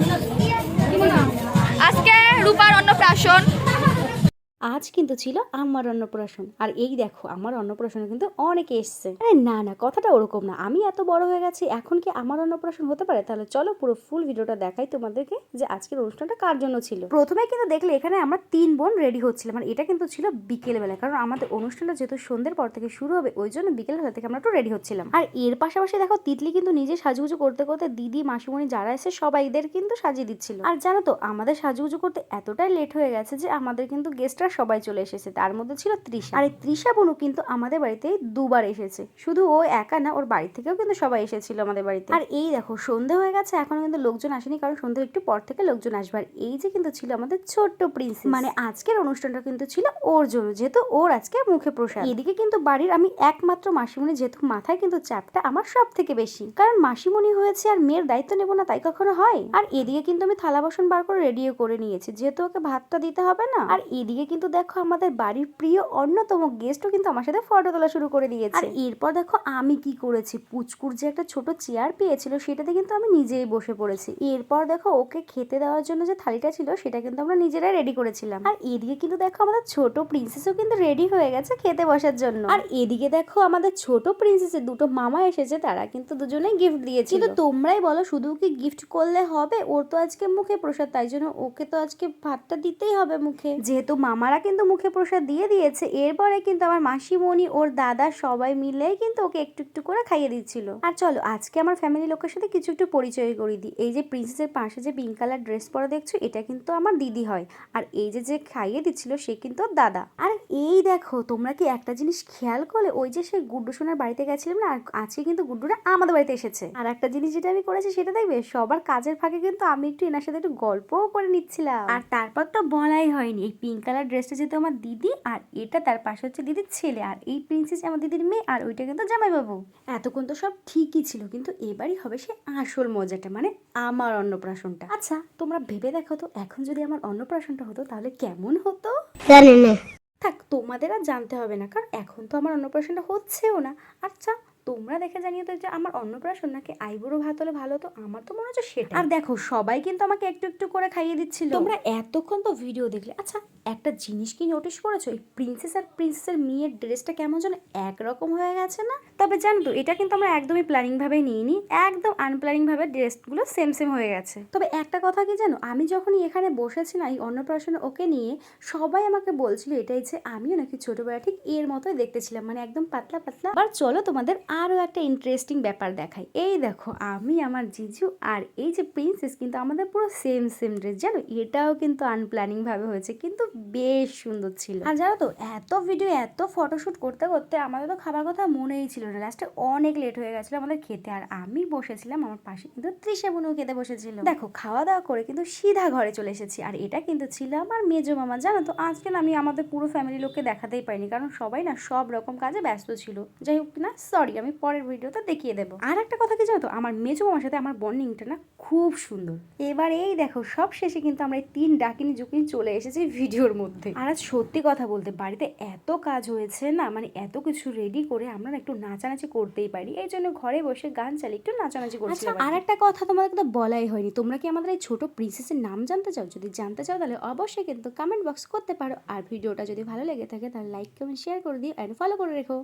너무나 আজ কিন্তু ছিল আমার অন্নপ্রাশন। আর এই দেখো, আমার অন্নপ্রাশনে কিন্তু অনেকে এসছে। না না, কথাটা ওরকম না। আমি এত বড় হয়ে গেছি, এখন কি আমার অন্নপ্রাশন হতে পারে? তাহলে চলো পুরো ফুল ভিডিওটা দেখাই তোমাদেরকে যে আজকের অনুষ্ঠানটা কার জন্য ছিল। প্রথমে কিন্তু দেখলে এখানে আমরা তিন বোন রেডি হচ্ছিলাম। মানে এটা কিন্তু ছিল বিকেল বেলা কারণ আমাদের অনুষ্ঠানটা যেহেতু সন্ধ্যের পর থেকে শুরু হবে, ওই জন্য বিকেল বেলা থেকে আমরা একটু রেডি হচ্ছিলাম। আর এর পাশাপাশি দেখো, তিতলি কিন্তু নিজে সাজুগুজু করতে করতে দিদি, মাসিমণি যারা এসে সবাইদের কিন্তু সাজিয়ে দিচ্ছিল। আর জানো তো, আমাদের সাজুগুজু করতে এতটাই লেট হয়ে গেছে যে আমাদের কিন্তু গেস্টরা সবাই চলে এসেছে। তার মধ্যে ছিল তৃষা। আর এই তৃষা বোনও কিন্তু আমাদের বাড়িতে দুবার এসেছে। শুধু ও একা না ওর বাড়ি থেকেও কিন্তু সবাই এসেছিল আমাদের বাড়িতে। আর এই দেখো সন্ধে হয়ে গেছে এখনও কিন্তু লোকজন আসেনি কারণ সন্ধ্যের একটু পর থেকে লোকজন আসবে। আর এই যে কিন্তু ছিল আমাদের ছোট্ট প্রিন্সেস মানে আজকের অনুষ্ঠানটা কিন্তু ছিল ওর জন্য যেহেতু ওর আজকে মুখে প্রসাদ। এদিকে কিন্তু বাড়ির আমি একমাত্র মাসিমণি যেহেতু মাথায় কিন্তু চাপটা আমার সব থেকে বেশি। কারণ মাসিমণি হয়েছে আর মেয়ের দায়িত্ব নেব না তাই কখনো হয়? আর এদিকে কিন্তু আমি থালা বাসন বার করে রেডিও করে নিয়েছি যেহেতু ওকে ভাতটা দিতে হবে না। আর এদিকে কিন্তু দেখো আমাদের বাড়ির প্রিয় অন্যতম গেস্টও কিন্তু আমার সাথে ফটো তোলা শুরু করে দিয়েছে। আর এরপর দেখো আমি কি করেছি? পুচকুর যে একটা ছোট চেয়ার পেয়েছিল সেটাতে কিন্তু আমি নিজেই বসে পড়েছি। এরপর দেখো ওকে খেতে দেওয়ার জন্য যে থালিটা ছিল সেটা কিন্তু আমরা নিজেরাই রেডি করেছিলাম। আর এদিকে কিন্তু দেখো আমাদের ছোট প্রিন্সেসও কিন্তু রেডি হয়ে গেছে খেতে বসার জন্য। আর এদিকে দেখো আমাদের ছোট প্রিন্সেসের দুটো মামা এসেছে তারা কিন্তু দুজনেই গিফট দিয়েছে কিন্তু তোমরাই বলো শুধু কি গিফট করলে হবে? ওর তো আজকে মুখে প্রসাদ তাই জন্য ওকে তো আজকে ভাতটা দিতেই হবে মুখে। যেহেতু মামারা কিন্তু মুখে প্রসাদ দিয়ে দিয়েছে। এরপরে কিন্তু আমার মাসিমণি ওর দাদা সবাই মিলে কিন্তু ওকে একটু একটু করে খাইয়ে দিচ্ছিল। আর চলো, আজকে আমার ফ্যামিলি লোকের সাথে কিছু একটু পরিচয় করিয়ে দিই। এই যে প্রিন্সেসের পাশে যে পিঙ্ক কালার ড্রেস পরে দেখছ, এটা কিন্তু আমার দিদি হয়। আর এই যে যে খাইয়ে দিচ্ছিল, সে কিন্তু দাদা। আর এই দেখো, তোমরা কি একটা জিনিস খেয়াল করলে? ওই যে সেই গুড্ডু সোনার বাড়িতে গেছিলাম না আজকে কিন্তু গুড্ডুরা আমাদের বাড়িতে এসেছে। আর একটা জিনিস যেটা আমি করেছি, সেটা দেখবে, সবার কাজের ফাঁকে কিন্তু আমি একটু এনার সাথে একটু গল্পও করে নিচ্ছিলাম। আর তারপর তো বলাই হয়নি, এই পিঙ্ক কালার ড্রেসটা যেহেতু আমার দিদি আর এটা তার পাশে হচ্ছে দিদির ছেলে আর এই প্রিন্সেস আমার দিদির মেয়ে আর ওইটা কিন্তু জামাইবাবু। এতক্ষণ তো সব ঠিকই ছিল কিন্তু এবারই হবে সে আসল মজাটা মানে আমার অন্নপ্রাশনটা। আচ্ছা তোমরা ভেবে দেখো তো এখন যদি আমার অন্নপ্রাশনটা হতো তাহলে কেমন হতো? জানি না। থাক তোমাদের আর জানতে হবে না কারণ এখন তো আমার অন্নপ্রাশনটা হচ্ছেও না। আচ্ছা তোমরা দেখে জানিয়ে তো যে আমার অন্নপ্রাশন নাকি আইবুড়ো ভাত হলে ভালো হতো? আমার তো মনে হচ্ছে সেটা আর দেখো সবাই কিন্তু আমাকে একটু একটু করে খাইয়ে দিচ্ছিল। তোমরা এতক্ষণ তো ভিডিও দেখলে। আচ্ছা একটা জিনিস কি নোটিস করেছ? এই প্রিন্সেস আর প্রিন্সেসের মেয়ের ড্রেসটা কেমন যেন একরকম হয়ে গেছে না? তবে জানো তো এটা কিন্তু আমরা একদমই প্ল্যানিং ভাবে নিইনি। একদম আনপ্ল্যানিং ভাবে ড্রেসগুলো সেম সেম হয়ে গেছে। তবে একটা কথা কি জানো? আমি যখনই এখানে বসেছি না এই অন্নপ্রাশনে ওকে নিয়ে সবাই আমাকে বলছিল এটাই যে আমিও নাকি ছোটবেলা ঠিক এর মতোই দেখতেছিলাম। মানে একদম পাতলা পাতলা। আর চলো তোমাদের আরও একটা ইন্টারেস্টিং ব্যাপার দেখাই। এই দেখো, আমি, আমার জিজু আর এই যে প্রিন্সেস কিন্তু আমাদের পুরো সেম সেম ড্রেস জানো? এটাও কিন্তু আনপ্ল্যানিংভাবে হয়েছে, কিন্তু বেশ সুন্দর ছিল। আর জানো তো, এত ভিডিও এত ফটোশ্যুট করতে করতে আমাদের তো খাবার কথা মনেই ছিল না। লাস্টে অনেক লেট হয়ে গেছিল আমাদের খেতে, আর আমি বসেছিলাম আমার পাশে কিন্তু তৃষা বোনও খেতে বসেছিল। দেখো খাওয়া দাওয়া করে কিন্তু সিধা ঘরে চলে এসেছি, আর এটা কিন্তু ছিল আমার মেজো মামা, জানো তো? আজকে না আমি আমাদের পুরো ফ্যামিলি লোককে দেখাতেই পারিনি, কারণ সবাই না সব রকম কাজে ব্যস্ত ছিল। যাই হোক না সরি আমি পরের ভিডিওতে দেখিয়ে দেবো। আর একটা কথা কি জানো তো? আমার মেজো মামার সাথে আমার বন্ডিংটা না খুব সুন্দর। এবার এই দেখো সব শেষে কিন্তু আমরা এই তিন ডাকিনি জুকিনি চলে এসেছি ভিডিওর মধ্যে। আর আজ সত্যি কথা বলতে বাড়িতে এত কাজ হয়েছে না মানে এত কিছু রেডি করে আমরা একটু নাচানাচি করতেই পারি এই জন্য ঘরে বসে গান চালিয়ে একটু নাচানাচি করছি আর একটা কথা তোমাদের তো বলাই হয়নি। তোমরা কি আমাদের এই ছোট প্রিন্সেসের নাম জানতে চাও? যদি জানতে চাও তাহলে অবশ্যই কিন্তু কমেন্ট বক্স করতে পারো। আর ভিডিওটা যদি ভালো লেগে থাকে তাহলে লাইক কমেন্ট শেয়ার করে দিও। অ্যান্ড ফলো করে রেখো।